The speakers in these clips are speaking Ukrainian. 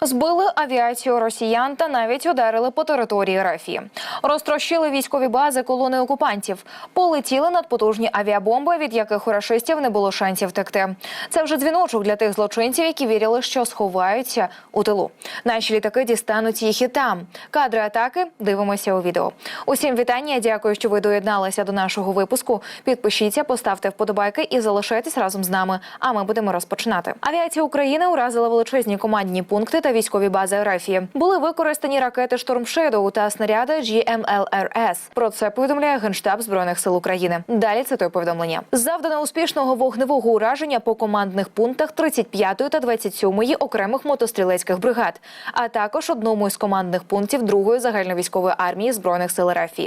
Збили авіацію росіян та навіть ударили по території Рафії. Розтрощили військові бази колони окупантів. Полетіли надпотужні авіабомби, від яких у рашистів не було шансів втекти. Це вже дзвіночок для тих злочинців, які вірили, що сховаються у тилу. Наші літаки дістануть їх і там. Кадри атаки дивимося у відео. Усім вітання. Дякую, що ви доєдналися до нашого випуску. Підпишіться, поставте вподобайки і залишайтесь разом з нами. А ми будемо розпочинати. Авіація України уразила величезні командні пункти та військові бази РФ. Були використані ракети «Шторм Шедоу» та снаряди GMLRS. Про це повідомляє Генштаб збройних сил України. Далі цитує повідомлення. Завдано успішного вогневого ураження по командних пунктах 35-ї та 27-ї окремих мотострілецьких бригад, а також одному із командних пунктів 2-ї загальновійськової армії збройних сил РФ.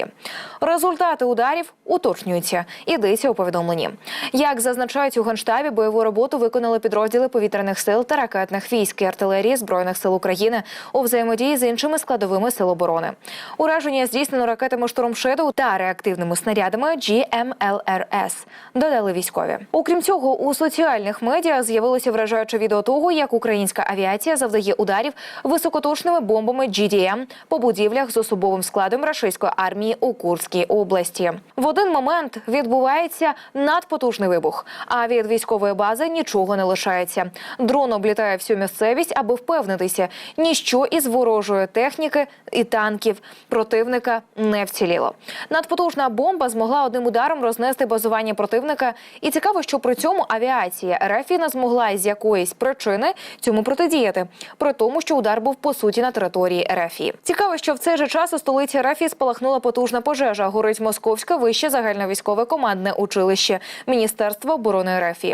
Результати ударів уточнюються. Ідеться у повідомленні. Як зазначають у генштабі, бойову роботу виконали підрозділи повітряних сил та ракетних військ і артилерії збройних сил України у взаємодії з іншими складовими сил оборони. Ураження здійснено ракетами «Шторм Шедоу» та реактивними снарядами GMLRS, додали військові. Окрім цього, у соціальних медіа з'явилося вражаюче відео того, як українська авіація завдає ударів високоточними бомбами GDM по будівлях з особовим складом рашистської армії у Курській області. В один момент відбувається надпотужний вибух, а від військової бази нічого не лишається. Дрон облітає всю місцевість, аби впевнитися, ніщо із ворожої техніки і танків противника не вціліло. Надпотужна бомба змогла одним ударом рознести базування противника. І цікаво, що при цьому авіація РФ не змогла з якоїсь причини цьому протидіяти, при тому, що удар був по суті на території РФ. Цікаво, що в цей же час у столиці РФ спалахнула потужна пожежа. Горить Московське вище загальновійськове командне училище Міністерства оборони РФ.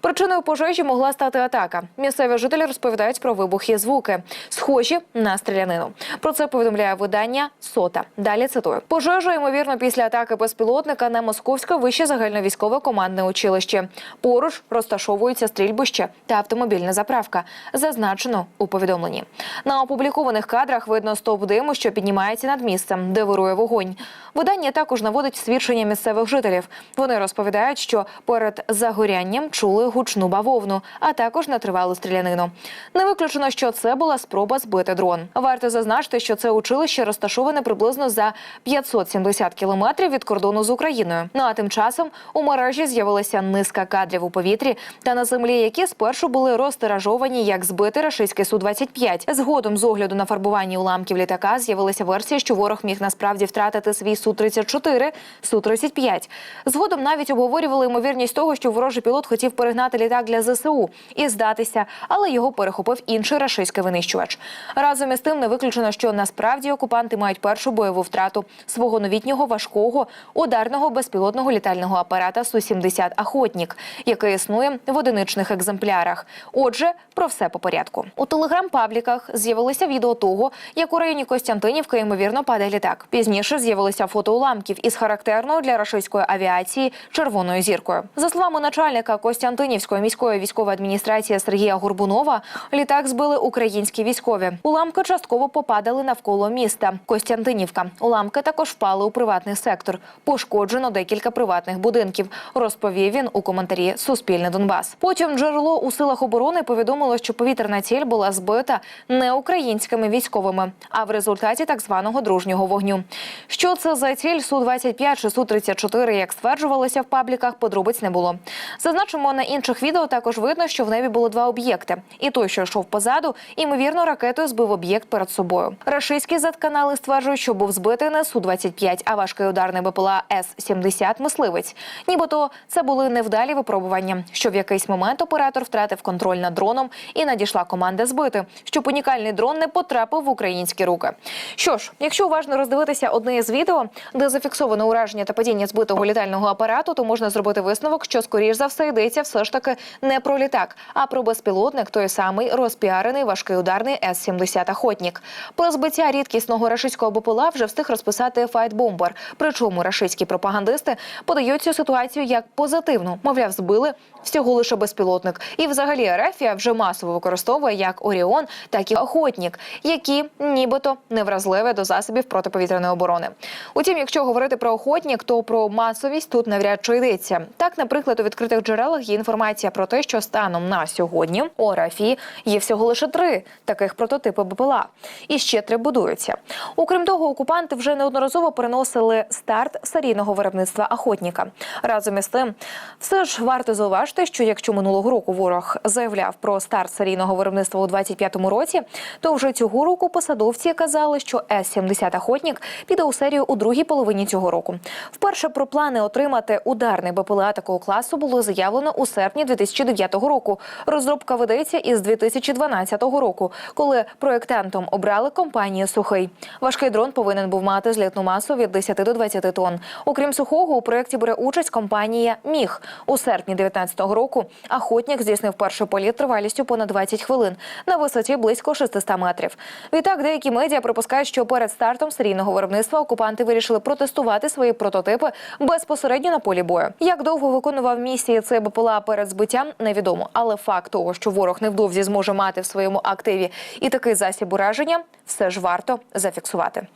Причиною пожежі могла стати атака. Місцеві жителі розповідають про вибухи і звуки, схожі на стрілянину. Про це повідомляє видання Сота. Далі цитую: пожежа, ймовірно, після атаки безпілотника на московське вище загальновійськове командне училище. Поруч розташовується стрільбище та автомобільна заправка. Зазначено у повідомленні. На опублікованих кадрах видно стовп диму, що піднімається над місцем, де вирує вогонь. Видання також наводить свідчення місцевих жителів. Вони розповідають, що перед загорянням чули гучну бавовну, а також нетривалу стрілянину. Не виключено, що це була спроба збити дрон. Варто зазначити, що це училище розташоване приблизно за 570 кілометрів від кордону з Україною. Ну а тим часом у мережі з'явилася низка кадрів у повітрі та на землі, які спершу були розтиражовані як збитий рашистський су 25 Згодом, з огляду на фарбування уламків літака, з'явилася версія, що ворог міг насправді втратити свій су 34 су 35 Згодом навіть обговорювали ймовірність того, що ворожий пілот хотів перегнати літак для ЗСУ і здатися, але його перехопив інший рашистський винищувач. Разом із тим не виключено, що насправді окупанти мають першу бойову втрату свого новітнього важкого ударного безпілотного літального апарата су 70 Охотнік, який існує в одиничних екземплярах. Отже, про все по порядку. У телеграм-пабліках з'явилося відео того, як у районі Костянтинівки ймовірно падає літак. Пізніше з'явилися фото уламків із характерною для рашистської авіації червоною зіркою. За словами начальника Костянтинівської міської військової адміністрації Сергія Горбунова, літак збили українські військові. Уламки частково попадали навколо міста Костянтинівка. Уламки також впали у приватний сектор. Пошкоджено декілька приватних будинків. Розповів він у коментарі Суспільне Донбас. Потім джерело у силах оборони повідомило, що повітряна ціль була збита не українськими військовими, а в результаті так званого дружнього вогню. Що це за ціль су 25 чи су 34 як стверджувалося в пабліках, подробиць не було. Зазначимо на інших відео також видно, що в небі було два об'єкти, і той, що йшов позаду, імовірно, ракетою збив об'єкт перед собою. Рашистські затканали стверджують, що був збитий не су 25 а важкий ударний БПЛА С 70 мисливець. Нібито це були невдалі випробування. Що в якийсь момент оператор втратив контроль над дроном і надійшла команда збити, щоб унікальний дрон не потрапив в українські руки. Що ж, якщо уважно роздивитися одне із відео, де зафіксовано ураження та падіння збитого літального апарату, то можна зробити висновок, що скоріш за все йдеться все ж таки не про літак, а про безпілотник, той самий розпіарений важкий ударний С-70 «Охотнік». Про збиття рідкісного рашистського БПЛА вже встиг розписати файтбомбер. Причому рашистські пропагандисти подають цю ситуацію як позитивну. Мовляв, збили всього лише безпілотник. І взагалі Ерефія вже масово використовує як Оріон, так і Охотнік, які нібито невразливі до засобів протиповітряної оборони. Утім, якщо говорити про охотнік, то про масовість тут навряд чи йдеться. Так, наприклад, у відкритих джерелах є інформація про те, що станом на сьогодні у Арафії є всього лише три таких прототипи БПЛА. І ще три будуються. Окрім того, окупанти вже неодноразово переносили старт серійного виробництва охотника. Разом із тим, все ж варто зауважити, що якщо минулого року ворог заявляв про старт серійного виробництва у 25-му році, то вже цього року посадовці казали, що С-70 охотник піде у серію у другій половині цього року. Вперше про плани отримати ударний БПЛА такого класу було заявлено у серпні 2009 року. Розробка ведеться із 2012 року, коли проєктантом обрали компанію Сухий. Важкий дрон повинен був мати злітну масу від 10 до 20 тонн. Окрім сухого, у проєкті бере участь компанія Міг. У серпні 2019 року охотник здійснив перший політ тривалістю понад 20 хвилин на висоті близько 600 метрів. Відтак, деякі медіа припускають, що перед стартом серійного виробництва окупанти вирішили протестувати свої прототипи безпосередньо на полі бою. Як довго виконував місії цей БПЛА перед збиттям, невідомо. Але факт того, що ворог невдовзі зможе мати в своєму активі. І такий засіб ураження, все ж варто зафіксувати.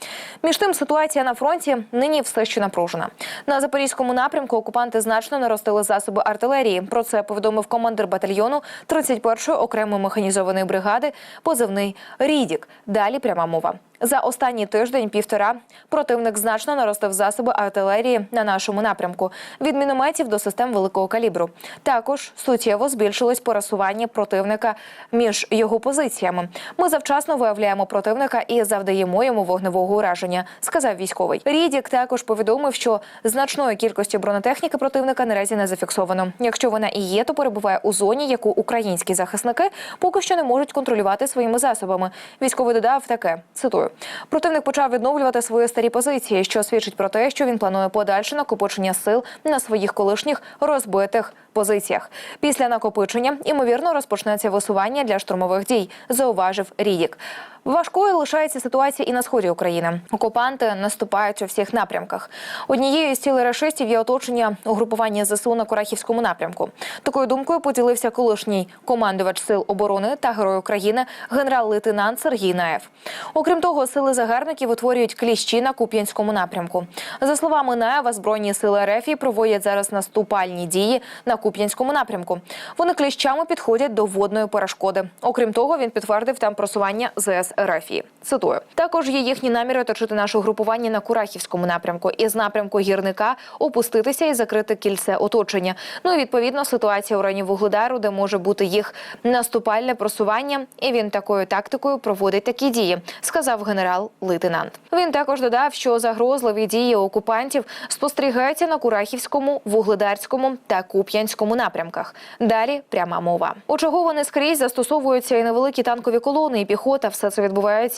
Між тим, ситуація на фронті нині все ще напружена. На запорізькому напрямку окупанти значно наростили засоби артилерії. Про це повідомив командир батальйону 31-ї окремої механізованої бригади, позивний Рідік. Далі пряма мова. За останній тиждень-півтора противник значно наростив засоби артилерії на нашому напрямку від мінометів до систем великого калібру. Також суттєво збільшилось пересування противника між його позиціями. Ми завчасно виявляємо противника і завдаємо йому вогневого ураження, сказав військовий. Рідік також повідомив, що значної кількості бронетехніки противника наразі не зафіксовано. Якщо вона і є, то перебуває у зоні, яку українські захисники поки що не можуть контролювати своїми засобами. Військовий додав таке цитую. Противник почав відновлювати свої старі позиції, що свідчить про те, що він планує подальше накопичення сил на своїх колишніх розбитих позиціях. Після накопичення ймовірно розпочнеться висування для штурмових дій, зауважив Рідік. Важкою лишається ситуація і на сході України. Окупанти наступають у всіх напрямках. Однією з цілей рашистів є оточення угрупування ЗСУ на Курахівському напрямку. Такою думкою поділився колишній командувач сил оборони та герой України генерал-лейтенант Сергій Наєв. Окрім того, сили загарбників утворюють кліщі на Куп'янському напрямку. За словами Наєва, збройні сили РФ проводять зараз наступальні дії на Куп'янському напрямку. Вони кліщами підходять до водної перешкоди. Окрім того, він підтвердив там просування ЗС РФ. Цитую також є їхні наміри оточити наше угрупування на Курахівському напрямку і з напрямку гірника опуститися і закрити кільце оточення. Ну і відповідно ситуація у районі Вугледару, де може бути їх наступальне просування, і він такою тактикою проводить такі дії, сказав генерал-лейтенант. Він також додав, що загрозливі дії окупантів спостерігаються на Курахівському, Вугледарському та Куп'янському напрямках. Далі пряма мова. У чого вони скрізь застосовуються і невеликі танкові колони, і піхота. Все це відбувається.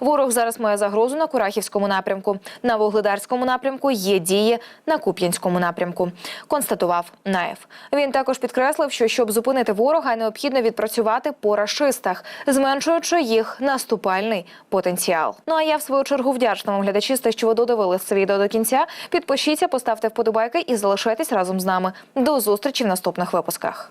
Ворог зараз має загрозу на Курахівському напрямку. На Вугледарському напрямку є дії на Куп'янському напрямку. Констатував Наєв. Він також підкреслив, що щоб зупинити ворога, необхідно відпрацювати по рашистах, зменшуючи їх наступальний потенціал. Ну а я в свою чергу вдячна вам глядачі, за те, що ви додивились це відео до кінця. Підпишіться, поставте вподобайки і залишайтесь разом з нами. До зустрічі в наступних випусках.